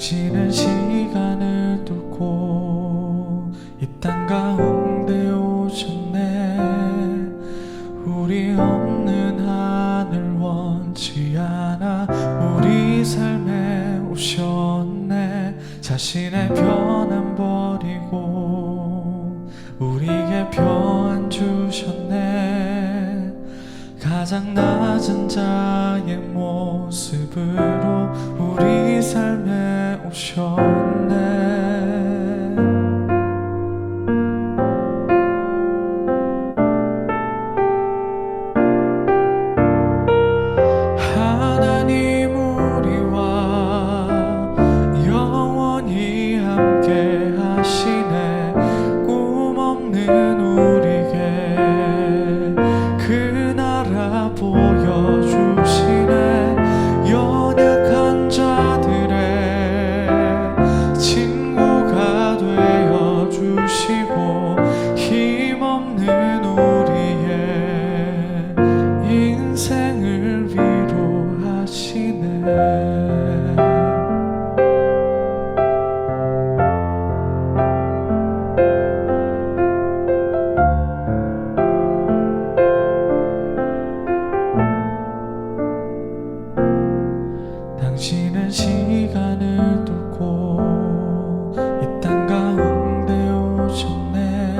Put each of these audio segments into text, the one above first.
지난 시간을 뚫고 이 땅 가운데 오셨네. 우리 없는 하늘 원치 않아 우리 삶에 오셨네. 자신의 변 가장 낮은 자의 모습으로 우리 삶에 오셨네. 하나님 우리와 영원히 함께 하시네. 꿈 없는 당신은 시간을 뚫고 이 땅 가운데 오셨네.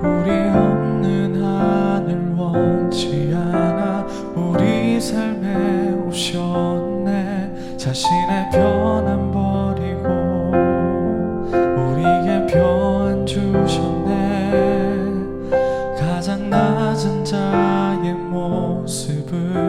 우리 없는 하늘 원치 않아 우리 삶에 오셨네. 자신의 변함 버리고 우리에게 변 주셨네. 가장 낮은 자의 모습으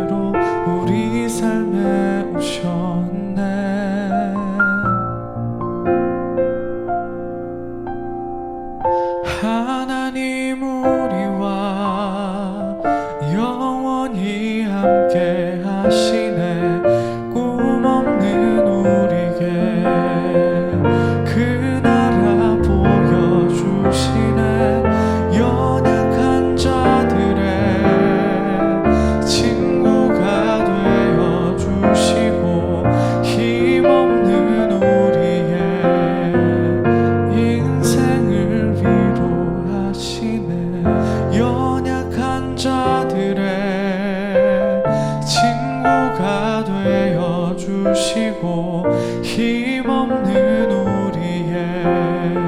힘없는 우리의